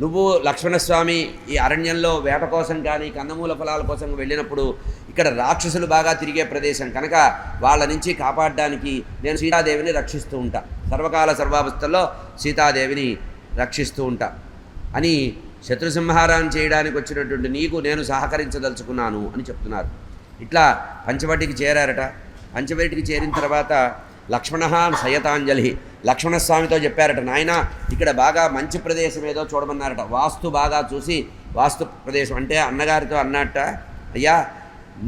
నువ్వు లక్ష్మణస్వామి ఈ అరణ్యంలో వేట కోసం కానీ కందమూల ఫలాల కోసం వెళ్ళినప్పుడు ఇక్కడ రాక్షసులు బాగా తిరిగే ప్రదేశం. కనుక వాళ్ళ నుంచి కాపాడడానికి నేను సీతాదేవిని రక్షిస్తూ ఉంటా. సర్వకాల సర్వావస్థల్లో సీతాదేవిని రక్షిస్తూ ఉంటా. అని శత్రు సంహారం చేయడానికి వచ్చినటువంటి నీకు నేను సహకరించదలుచుకున్నాను అని చెప్తున్నారు. ఇట్లా పంచవటికి చేరారట. పంచవటికి చేరిన తర్వాత లక్ష్మణ సయతాంజలి. లక్ష్మణస్వామితో చెప్పారట నాయన ఇక్కడ బాగా మంచి ప్రదేశం ఏదో చూడమన్నారట. వాస్తు బాగా చూసి వాస్తు ప్రదేశం అంటే అన్నగారితో అన్నట్ట అయ్యా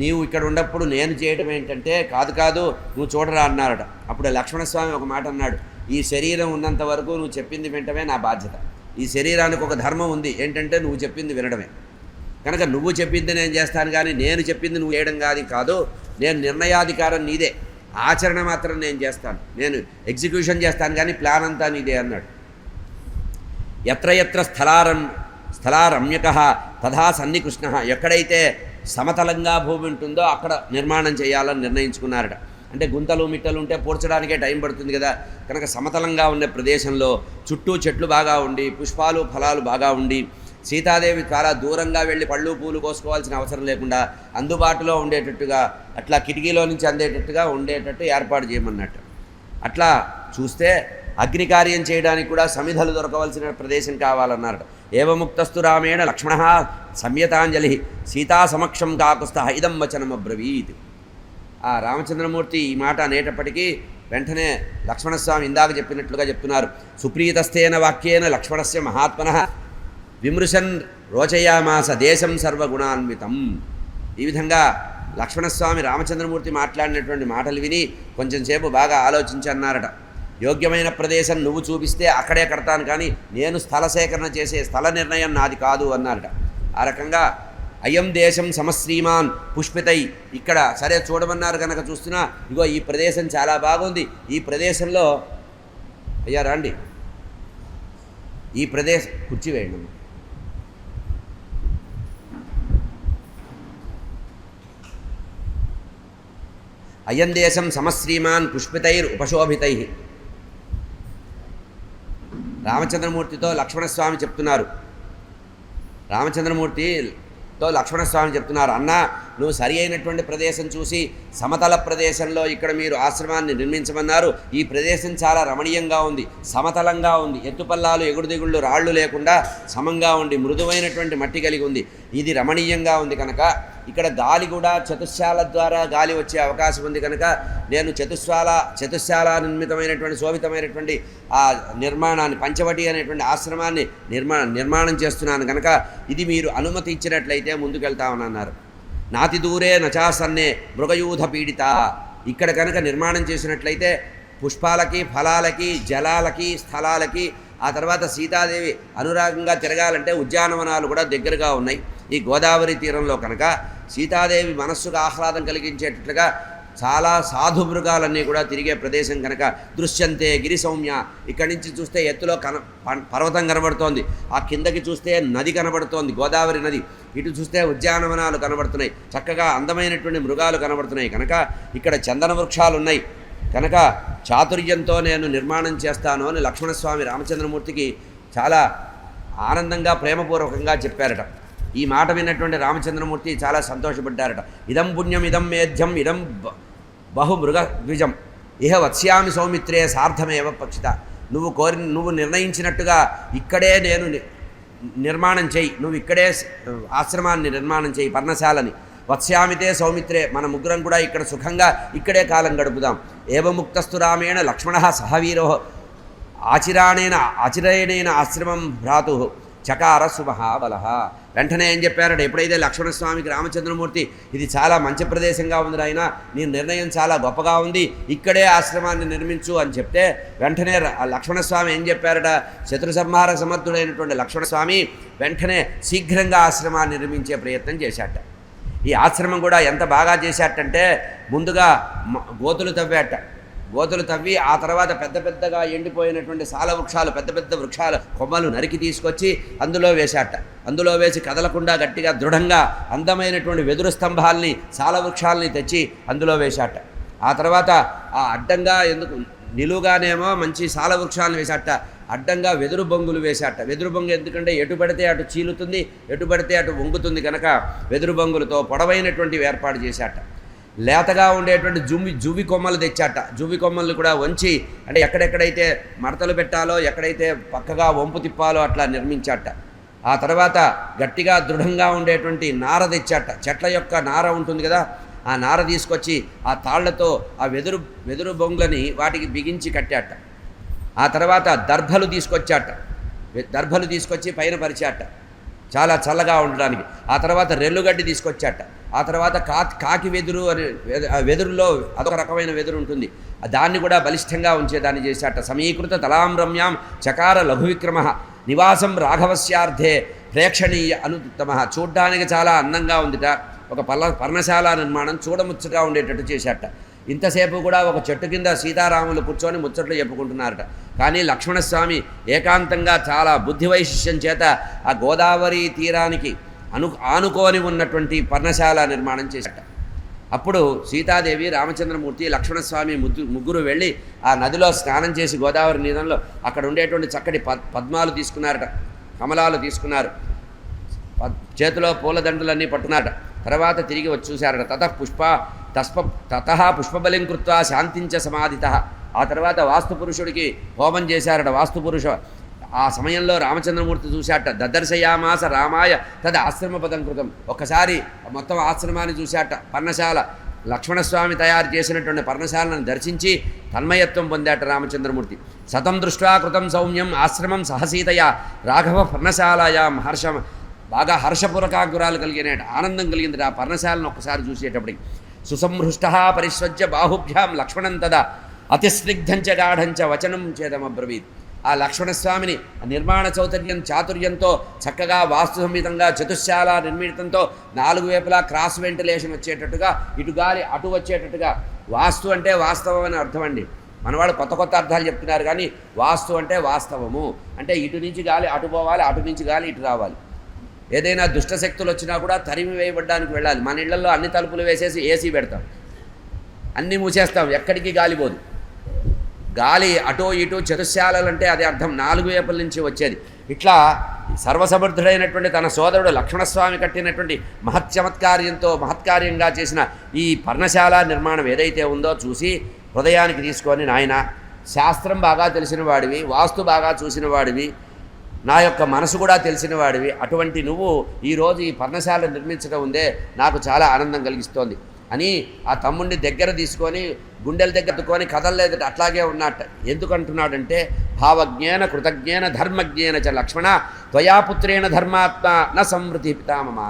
నీవు ఇక్కడ ఉన్నప్పుడు నేను చేయటం ఏంటంటే కాదు కాదు నువ్వు చూడరా అన్నారట. అప్పుడు లక్ష్మణస్వామి ఒక మాట అన్నాడు ఈ శరీరం ఉన్నంత వరకు నువ్వు చెప్పింది వినటమే నా బాధ్యత. ఈ శరీరానికి ఒక ధర్మం ఉంది ఏంటంటే నువ్వు చెప్పింది వినడమే. కనుక నువ్వు చెప్పింది నేను చేస్తాను కానీ నేను చెప్పింది నువ్వు చేయడం కాదు కాదు నేను నిర్ణయాధికారం నీదే. ఆచరణ మాత్రం నేను చేస్తాను. నేను ఎగ్జిక్యూషన్ చేస్తాను కానీ ప్లాన్ అంతా నీదే అన్నాడు. ఎత్ర ఎత్ర స్థలారం స్థలారమ్యక తథా సన్నికృష్ణ. ఎక్కడైతే సమతలంగా భూమి ఉంటుందో అక్కడ నిర్మాణం చేయాలని నిర్ణయించుకున్నారట. అంటే గుంతలు మిట్టలు ఉంటే పూడ్చడానికే టైం పడుతుంది కదా. కనుక సమతలంగా ఉండే ప్రదేశంలో చుట్టూ చెట్లు బాగా ఉండి పుష్పాలు ఫలాలు బాగా ఉండి సీతాదేవి చాలా దూరంగా వెళ్ళి పళ్ళు పూలు కోసుకోవాల్సిన అవసరం లేకుండా అందుబాటులో ఉండేటట్టుగా అట్లా కిటికీలో నుంచి అందేటట్టుగా ఉండేటట్టు ఏర్పాటు చేయమన్నట్టు. అట్లా చూస్తే అగ్ని కార్యం చేయడానికి కూడా సమిధలు దొరకవలసిన ప్రదేశం కావాలన్నారట. ఏవముక్తస్తు రామేణ లక్ష్మణ సంయతాంజలి సీతా సమక్షం కాకుస్త ఇదం వచనం అబ్రవీత్. ఆ రామచంద్రమూర్తి ఈ మాట అనేటప్పటికీ వెంటనే లక్ష్మణస్వామి ఇందాక చెప్పినట్లుగా చెప్తున్నారు. సుప్రీతస్థేన వాక్యేన లక్ష్మణస్య మహాత్మన విమృశన్ రోచయామాస దేశం సర్వగుణాన్వితం. ఈ విధంగా లక్ష్మణస్వామి రామచంద్రమూర్తి మాట్లాడినటువంటి మాటలు విని కొంచెం సేపు బాగా ఆలోచించి అన్నారట యోగ్యమైన ప్రదేశం నువ్వు చూపిస్తే అక్కడే కడతాను కానీ నేను స్థల సేకరణ చేసే స్థల నిర్ణయం నాది కాదు అన్నారట. ఆ రకంగా అయం దేశం సమశ్రీమాన్ పుష్పితై ఇక్కడ సరే చూడమన్నారు కనుక చూస్తున్నా ఇగో ఈ ప్రదేశం చాలా బాగుంది. ఈ ప్రదేశంలో అయ్యా రాండి. ఈ ప్రదేశం కుర్చీ వేయండి. అయం దేశం సమశ్రీమాన్ పుష్పితైర్ ఉపశోభితై. రామచంద్రమూర్తితో లక్ష్మణస్వామి చెప్తున్నారు. రామచంద్రమూర్తితో లక్ష్మణస్వామి చెప్తున్నారు. అన్న నువ్వు సరి అయినటువంటి ప్రదేశం చూసి సమతల ప్రదేశంలో ఇక్కడ మీరు ఆశ్రమాన్ని నిర్మించమన్నారు. ఈ ప్రదేశం చాలా రమణీయంగా ఉంది సమతలంగా ఉంది. ఎత్తుపల్లాలు ఎగుడు దిగుళ్ళు రాళ్ళు లేకుండా సమంగా ఉండి మృదువైనటువంటి మట్టి కలిగి ఉంది. ఇది రమణీయంగా ఉంది కనుక ఇక్కడ గాలి కూడా చతుశాల ద్వారా గాలి వచ్చే అవకాశం ఉంది కనుక నేను చతుశాల చతుశాల నిర్మితమైనటువంటి శోభితమైనటువంటి ఆ నిర్మాణాన్ని పంచవటి అనేటువంటి ఆశ్రమాన్ని నిర్మా నిర్మాణం చేస్తున్నాను కనుక ఇది మీరు అనుమతి ఇచ్చినట్లయితే ముందుకెళ్తామన్నారు నాతి దూరే నచాసన్నే మృగయూధ పీడిత. ఇక్కడ కనుక నిర్మాణం చేసినట్లయితే పుష్పాలకి ఫలాలకి జలాలకి స్థలాలకి ఆ తర్వాత సీతాదేవి అనురాగంగా తిరగాలంటే ఉద్యానవనాలు కూడా దగ్గరగా ఉన్నాయి. ఈ గోదావరి తీరంలో కనుక సీతాదేవి మనస్సుకు ఆహ్లాదం కలిగించేటట్లుగా చాలా సాధు మృగాలన్నీ కూడా తిరిగే ప్రదేశం కనుక దృశ్యంతే గిరి సౌమ్య ఇక్కడి నుంచి చూస్తే ఎత్తులో కన పర్వతం కనబడుతోంది. ఆ కిందకి చూస్తే నది కనబడుతోంది. గోదావరి నది. ఇటు చూస్తే ఉద్యానవనాలు కనబడుతున్నాయి. చక్కగా అందమైనటువంటి మృగాలు కనబడుతున్నాయి. కనుక ఇక్కడ చందన వృక్షాలు ఉన్నాయి కనుక చాతుర్యంతో నేను నిర్మాణం చేస్తాను అని లక్ష్మణస్వామి రామచంద్రమూర్తికి చాలా ఆనందంగా ప్రేమపూర్వకంగా చెప్పారట. ఈ మాట విన్నటువంటి రామచంద్రమూర్తి చాలా సంతోషపడ్డారట. ఇదం పుణ్యం ఇదం మేధ్యం ఇదం బ- బహు మృగ ద్విజం. ఇహ వత్స్యామి సౌమిత్రే సార్థమేవ పక్షిత. నువ్వు కోరి నువ్వు నిర్ణయించినట్టుగా ఇక్కడే నేను నిర్మాణం చేయి. నువ్వు ఇక్కడే ఆశ్రమాన్ని నిర్మాణం చేయి పర్ణశాలని. వత్స్యామితే సౌమిత్రే మన ముగ్గురం కూడా ఇక్కడ సుఖంగా ఇక్కడే కాలం గడుపుదాం. ఏవముక్తస్తు రామేణ లక్ష్మణ సహవీరో ఆచిరాణేన ఆచిరేణేన ఆశ్రమం భ్రాతు చకార సుమహాబల వెంటనే ఏం చెప్పారట ఎప్పుడైతే లక్ష్మణస్వామికి రామచంద్రమూర్తి ఇది చాలా మంచి ప్రదేశంగా ఉంది ఆయన నీ నిర్ణయం చాలా గొప్పగా ఉంది ఇక్కడే ఆశ్రమాన్ని నిర్మించు అని చెప్తే వెంటనే లక్ష్మణస్వామి ఏం చెప్పారట శత్రు సంహార సమర్థుడైనటువంటి లక్ష్మణస్వామి వెంటనే శీఘ్రంగా ఆశ్రమాన్ని నిర్మించే ప్రయత్నం చేశాట ఈ ఆశ్రమం కూడా ఎంత బాగా చేశాటంటే ముందుగా గోతులు తవ్వాట గోతులు తవ్వి ఆ తర్వాత పెద్ద పెద్దగా ఎండిపోయినటువంటి సాల వృక్షాలు పెద్ద పెద్ద వృక్షాలు కొమ్మలు నరికి తీసుకొచ్చి అందులో వేశాట అందులో వేసి కదలకుండా గట్టిగా దృఢంగా అందమైనటువంటి వెదురు స్తంభాల్ని సాల వృక్షాలని తెచ్చి అందులో వేశాట ఆ తర్వాత ఆ అడ్డంగా ఎందుకు నిలువుగానేమో మంచి సాల వృక్షాలను వేశాట అడ్డంగా వెదురు బొంగులు వేసేట. వెదురు బొంగు ఎందుకంటే ఎటు పడితే అటు చీలుతుంది ఎటు పడితే అటు వంగుతుంది కనుక వెదురు బొంగులతో పొడవైనటువంటి ఏర్పాటు చేశాట లేతగా ఉండేటువంటి జువి జువి కొమ్మలు తెచ్చాట. జువి కొమ్మల్ని కూడా వంచి అంటే ఎక్కడెక్కడైతే మడతలు పెట్టాలో ఎక్కడైతే పక్కగా వంపు తిప్పాలో అట్లా నిర్మించాట. ఆ తర్వాత గట్టిగా దృఢంగా ఉండేటువంటి నార తెచ్చాట. చెట్ల యొక్క నార ఉంటుంది కదా ఆ నార తీసుకొచ్చి ఆ తాళ్ళతో ఆ వెదురు వెదురు బొంగులని వాటికి బిగించి కట్టాట. ఆ తర్వాత దర్భలు తీసుకొచ్చాట. దర్భలు తీసుకొచ్చి పైన పరిచాట. చాలా చల్లగా ఉండడానికి. ఆ తర్వాత రెల్లుగడ్డి తీసుకొచ్చాట. ఆ తర్వాత కా కాకి వెదురు అని వెదురులో అదొక రకమైన వెదురు ఉంటుంది. దాన్ని కూడా బలిష్టంగా ఉంచేదాన్ని చేశాట. సమీకృత తలాం రమ్యాం చకార లఘు విక్రమ నివాసం రాఘవస్యార్థే ప్రేక్షణీయ అనుత్తమ చూడ్డానికి చాలా అందంగా ఉందిట. ఒక పల్ల పర్ణశాల నిర్మాణం చూడముచ్చగా ఉండేటట్టు చేశాట. ఇంతసేపు కూడా ఒక చెట్టు కింద సీతారాములు కూర్చొని ముచ్చట్లు చెప్పుకుంటున్నారట. కానీ లక్ష్మణస్వామి ఏకాంతంగా చాలా బుద్ధి వైశిష్యం చేత ఆ గోదావరి తీరానికి అను ఆనుకోని ఉన్నటువంటి పర్ణశాల నిర్మాణం చేశాట అప్పుడు సీతాదేవి రామచంద్రమూర్తి లక్ష్మణస్వామి ముద్దు ముగ్గురు వెళ్ళి ఆ నదిలో స్నానం చేసి గోదావరి నీరంలో అక్కడ ఉండేటువంటి చక్కటి పద్ పద్మాలు తీసుకున్నారట. కమలాలు తీసుకున్నారు. పద్- చేతిలో పూలదండలన్నీ పట్టున్నారట తర్వాత తిరిగి వచ్చి చూశారట. తత పుష్ప తస్ప తత పుష్పబలిం కృత్వా శాంతించ సమాధిత. ఆ తర్వాత వాస్తు పురుషుడికి హోమం చేశారట వాస్తుపురుష. ఆ సమయంలో రామచంద్రమూర్తి చూశాట దదర్శయామాస రామాయ తద ఆశ్రమ పదం కృతం. ఒక్కసారి మొత్తం ఆశ్రమాన్ని చూశాట పర్ణశాల. లక్ష్మణస్వామి తయారు చేసినటువంటి పర్ణశాలను దర్శించి తన్మయత్వం పొందాట రామచంద్రమూర్తి. సతం దృష్ట్వా కృతం సౌమ్యం ఆశ్రమం సహసీతయ రాఘవ పర్ణశాలయా హర్షం బాగా హర్షపూరకాగ్రాలు కలిగినట్టు ఆనందం కలిగింది ఆ పర్ణశాలను ఒక్కసారి చూసేటప్పటికి. సుసంహృష్ట పరిశ్వజ్య బాహుభ్యాం లక్ష్మణం తదా. అతిస్నిగ్ధంచ గాఢంచ వచనం చేదమబ్రవీత్ ఆ లక్ష్మణస్వామిని నిర్మాణ చౌతర్యం చాతుర్యంతో చక్కగా వాస్తు సంహితంగా చతుశాల నిర్మితంతో నాలుగు వైపులా క్రాస్ వెంటిలేషన్ వచ్చేటట్టుగా ఇటు గాలి అటు వచ్చేటట్టుగా. వాస్తు అంటే వాస్తవం అని అర్థం అండి. మనవాళ్ళు కొత్త కొత్త అర్థాలు చెప్తున్నారు కానీ వాస్తు అంటే వాస్తవము. అంటే ఇటు నుంచి గాలి అటు పోవాలి అటు నుంచి గాలి ఇటు రావాలి. ఏదైనా దుష్టశక్తులు వచ్చినా కూడా తరిమి వేయబడ్డానికి వెళ్ళాలి. మన ఇళ్ళలో అన్ని తలుపులు వేసేసి ఏసీ పెడతాం. అన్నీ మూసేస్తాం. ఎక్కడికి గాలి పోదు. గాలి అటో ఇటో చతుశాలలు అంటే అది అర్థం. నాలుగు వేపల నుంచి వచ్చేది. ఇట్లా సర్వసమర్థుడైనటువంటి తన సోదరుడు లక్ష్మణస్వామి కట్టినటువంటి మహత్చమత్కార్యంతో మహత్కార్యంగా చేసిన ఈ పర్ణశాల నిర్మాణం ఏదైతే ఉందో చూసి హృదయానికి తీసుకొని నాయన శాస్త్రం బాగా తెలిసిన వాడివి వాస్తు బాగా చూసిన వాడివి నా యొక్క మనసు కూడా తెలిసిన వాడివి. అటువంటి నువ్వు ఈరోజు ఈ పర్ణశాల నిర్మించడం ఉందే నాకు చాలా ఆనందం కలిగిస్తోంది. అని ఆ తమ్ముడిని దగ్గర తీసుకొని గుండెల దగ్గర కదలలేదట అట్లాగే ఉన్నట్ట ఎందుకంటున్నాడంటే భావజ్ఞాన కృతజ్ఞాన ధర్మజ్ఞాన చ లక్ష్మణ త్వయాపుత్రేణ ధర్మాత్మ న సంవృతి పితామమ